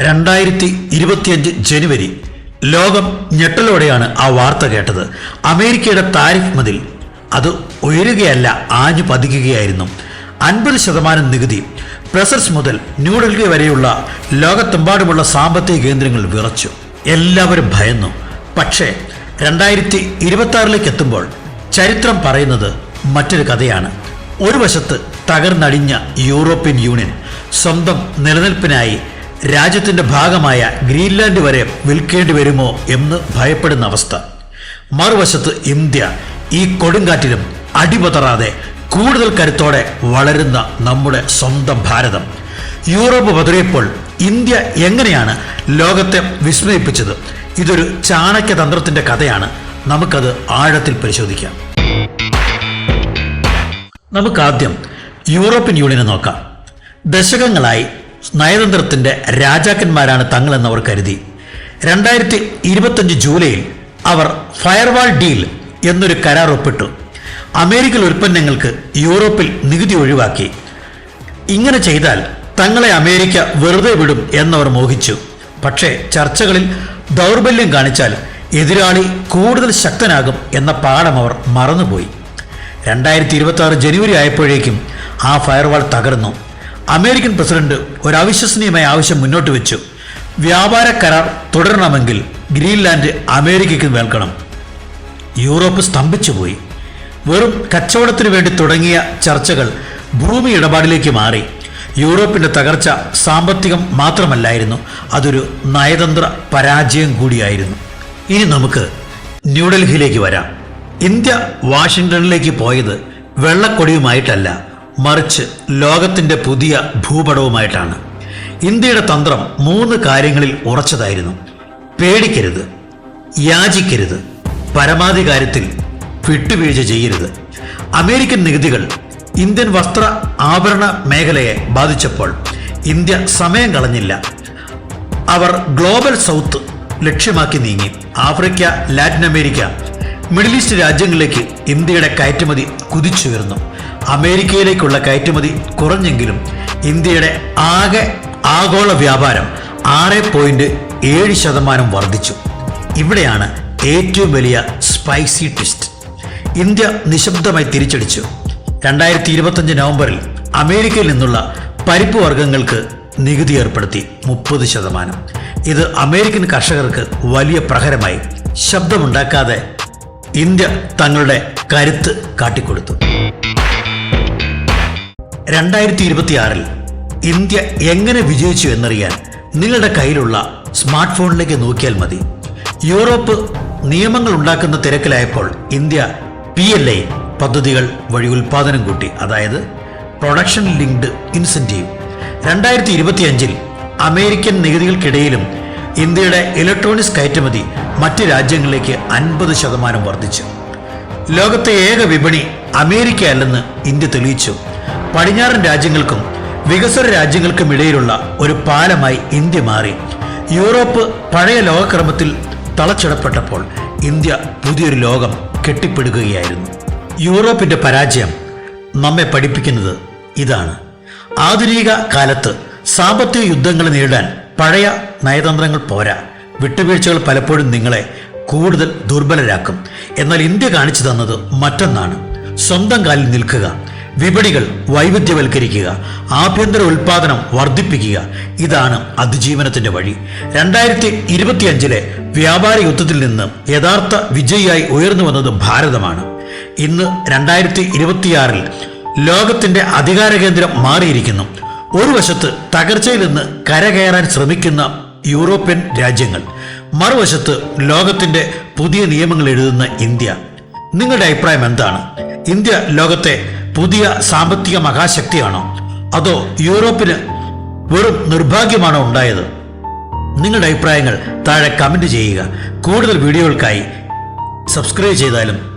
രണ്ടായിരത്തി ഇരുപത്തിയഞ്ച് ജനുവരി ലോകം ഞെട്ടലോടെയാണ് ആ വാർത്ത കേട്ടത്. അമേരിക്കയുടെ താരിഫ് മതിൽ അത് ഉയരുകയല്ല ആഞ്ഞു പതിക്കുകയായിരുന്നു അൻപത് ശതമാനം നികുതി. പ്രസർസ് മുതൽ ന്യൂഡൽഹി വരെയുള്ള ലോകത്തെമ്പാടുമുള്ള സാമ്പത്തിക കേന്ദ്രങ്ങൾ വിറച്ചു. എല്ലാവരും ഭയന്നു. പക്ഷേ രണ്ടായിരത്തി ഇരുപത്തി എത്തുമ്പോൾ ചരിത്രം പറയുന്നത് മറ്റൊരു കഥയാണ്. ഒരു വശത്ത് തകർന്നടിഞ്ഞ യൂറോപ്യൻ യൂണിയൻ സ്വന്തം നിലനിൽപ്പിനായി രാജ്യത്തിന്റെ ഭാഗമായ ഗ്രീൻലാൻഡ് വരെ വിൽക്കേണ്ടി വരുമോ എന്ന് ഭയപ്പെടുന്ന അവസ്ഥ. മറുവശത്ത് ഇന്ത്യ ഈ കൊടുങ്കാറ്റിലും അടിപതറാതെ കൂടുതൽ കരുത്തോടെ വളരുന്ന നമ്മുടെ സ്വന്തം ഭാരതം. യൂറോപ്പ് പതറിയപ്പോൾ ഇന്ത്യ എങ്ങനെയാണ് ലോകത്തെ വിസ്മയിപ്പിച്ചത്? ഇതൊരു ചാണക്യ തന്ത്രത്തിന്റെ കഥയാണ്. നമുക്കത് ആഴത്തിൽ പരിശോധിക്കാം. നമുക്കാദ്യം യൂറോപ്യൻ യൂണിയനെ നോക്കാം. ദശകങ്ങളായി നയതന്ത്രത്തിന്റെ രാജാക്കന്മാരാണ് തങ്ങളെന്ന് അവർ കരുതി. രണ്ടായിരത്തി ഇരുപത്തഞ്ച് ജൂലൈയിൽ അവർ ഫയർവാൾ ഡീൽ എന്നൊരു കരാർ ഒപ്പിട്ടു. അമേരിക്കൻ ഉൽപ്പന്നങ്ങൾക്ക് യൂറോപ്പിൽ നികുതി ഒഴിവാക്കി. ഇങ്ങനെ ചെയ്താൽ തങ്ങളെ അമേരിക്ക വെറുതെ വിടും എന്നവർ മോഹിച്ചു. പക്ഷേ ചർച്ചകളിൽ ദൗർബല്യം കാണിച്ചാൽ എതിരാളി കൂടുതൽ ശക്തനാകും എന്ന പാഠം അവർ മറന്നുപോയി. രണ്ടായിരത്തി ഇരുപത്തി ആറ് ജനുവരി ആയപ്പോഴേക്കും ആ ഫയർവാൾ തകർന്നു. അമേരിക്കൻ പ്രസിഡന്റ് ഒരു അവിശ്വസനീയമായ ആവശ്യം മുന്നോട്ട് വെച്ചു. വ്യാപാര കരാർ തുടരണമെങ്കിൽ ഗ്രീൻലാൻഡ് അമേരിക്കയ്ക്ക് നൽകണം. യൂറോപ്പ് സ്തംഭിച്ചുപോയി വെറും കച്ചവടത്തിനു വേണ്ടി തുടങ്ങിയ ചർച്ചകൾ ഭൂമി ഇടപാടിലേക്ക് മാറി. യൂറോപ്പിന്റെ തകർച്ച സാമ്പത്തികം മാത്രമല്ലായിരുന്നു അതൊരു നയതന്ത്ര പരാജയം കൂടിയായിരുന്നു. ഇനി നമുക്ക് ന്യൂഡൽഹിയിലേക്ക് വരാം. ഇന്ത്യ വാഷിംഗ്ടണിലേക്ക് പോയത് വെള്ളക്കൊടിയുമായിട്ടല്ല. മറിച്ച് ലോകത്തിന്റെ പുതിയ ഭൂപടവുമായിട്ടാണ്. ഇന്ത്യയുടെ തന്ത്രം മൂന്ന് കാര്യങ്ങളിൽ ഉറച്ചതായിരുന്നു. പേടിക്കരുത് യാചിക്കരുത് പരമാധികാരത്തിൽ വിട്ടുവീഴ്ച ചെയ്യരുത്. അമേരിക്കൻ നികുതികൾ ഇന്ത്യൻ വസ്ത്ര ആഭരണ മേഖലയെ ബാധിച്ചപ്പോൾ ഇന്ത്യ സമയം കളഞ്ഞില്ല. അവർ ഗ്ലോബൽ സൗത്ത് ലക്ഷ്യമാക്കി നീങ്ങി. Africa Latin America Middle East രാജ്യങ്ങളിലേക്ക് ഇന്ത്യയുടെ കയറ്റുമതി കുതിച്ചുയർന്നു. അമേരിക്കയിലേക്കുള്ള കയറ്റുമതി കുറഞ്ഞെങ്കിലും ഇന്ത്യയുടെ ആകെ ആഗോള വ്യാപാരം ആറ് പോയിന്റ് ഏഴ് ശതമാനം വർദ്ധിച്ചു. ഇവിടെയാണ് ഏറ്റവും വലിയ സ്പൈസി ട്വിസ്റ്റ് ഇന്ത്യ നിശബ്ദമായി തിരിച്ചടിച്ചു. രണ്ടായിരത്തി ഇരുപത്തഞ്ച് നവംബറിൽ അമേരിക്കയിൽ നിന്നുള്ള പരിപ്പ് വർഗങ്ങൾക്ക് നികുതി ഏർപ്പെടുത്തി മുപ്പത് ശതമാനം. ഇത് അമേരിക്കൻ കർഷകർക്ക് വലിയ പ്രഹരമായി ശബ്ദമുണ്ടാക്കാതെ ഇന്ത്യ തങ്ങളുടെ കരുത്ത് കാട്ടിക്കൊടുത്തു. രണ്ടായിരത്തി ഇരുപത്തിയാറിൽ ഇന്ത്യ എങ്ങനെ വിജയിച്ചു എന്നറിയാൻ നിങ്ങളുടെ കയ്യിലുള്ള സ്മാർട്ട് ഫോണിലേക്ക് നോക്കിയാൽ മതി. യൂറോപ്പ് നിയമങ്ങൾ ഉണ്ടാക്കുന്ന തിരക്കിലായപ്പോൾ ഇന്ത്യ പി എൽ ഐ പദ്ധതികൾ വഴി ഉൽപാദനം കൂട്ടി. അതായത് പ്രൊഡക്ഷൻ ലിങ്ക്ഡ് ഇൻസെന്റീവ്. രണ്ടായിരത്തി ഇരുപത്തിയഞ്ചിൽ അമേരിക്കൻ നികുതികൾക്കിടയിലും ഇന്ത്യയുടെ ഇലക്ട്രോണിക്സ് കയറ്റുമതി മറ്റ് രാജ്യങ്ങളിലേക്ക് അൻപത് ശതമാനം വർദ്ധിച്ചു. ലോകത്തെ ഏക വിപണി അമേരിക്ക അല്ലെന്ന് ഇന്ത്യ തെളിയിച്ചു. പടിഞ്ഞാറൻ രാജ്യങ്ങൾക്കും വികസ്വര രാജ്യങ്ങൾക്കും ഇടയിലുള്ള ഒരു പാലമായി ഇന്ത്യ മാറി. യൂറോപ്പ് പഴയ ലോകക്രമത്തിൽ തളച്ചിടപ്പെട്ടപ്പോൾ ഇന്ത്യ പുതിയൊരു ലോകം കെട്ടിപ്പിടുകയായിരുന്നു. യൂറോപ്പിന്റെ പരാജയം നമ്മെ പഠിപ്പിക്കുന്നത് ഇതാണ്. ആധുനിക കാലത്ത് സാമ്പത്തിക യുദ്ധങ്ങൾ നേരിടാൻ പഴയ നയതന്ത്രങ്ങൾ പോരാ. വിട്ടുവീഴ്ചകൾ പലപ്പോഴും നിങ്ങളെ കൂടുതൽ ദുർബലരാക്കും. എന്നാൽ ഇന്ത്യ കാണിച്ചു തന്നത് മറ്റൊന്നാണ്. സ്വന്തം കാലിൽ നിൽക്കുക. വിപണികൾ വൈവിധ്യവൽക്കരിക്കുക ആഭ്യന്തര ഉൽപാദനം വർദ്ധിപ്പിക്കുക. ഇതാണ് അതിജീവനത്തിന്റെ വഴി. രണ്ടായിരത്തി ഇരുപത്തിയഞ്ചിലെ വ്യാപാര യുദ്ധത്തിൽ നിന്ന് യഥാർത്ഥ വിജയിയായി ഉയർന്നു വന്നത് ഭാരതമാണ്. ഇന്ന് രണ്ടായിരത്തി ഇരുപത്തിയാറിൽ ലോകത്തിന്റെ അധികാര കേന്ദ്രം മാറിയിരിക്കുന്നു. ഒരു വശത്ത് തകർച്ചയിൽ നിന്ന് കരകയറാൻ ശ്രമിക്കുന്ന യൂറോപ്യൻ രാജ്യങ്ങൾ മറുവശത്ത് ലോകത്തിന്റെ പുതിയ നിയമങ്ങൾ എഴുതുന്ന ഇന്ത്യ. നിങ്ങളുടെ അഭിപ്രായം എന്താണ്? ഇന്ത്യ ലോകത്തെ പുതിയ സാമ്പത്തിക മഹാശക്തിയാണോ? അതോ യൂറോപ്പിന് വെറും നിർഭാഗ്യമാണോ ഉണ്ടായത്? നിങ്ങളുടെ അഭിപ്രായങ്ങൾ താഴെ കമന്റ് ചെയ്യുക. കൂടുതൽ വീഡിയോകൾക്കായി സബ്സ്ക്രൈബ് ചെയ്താലും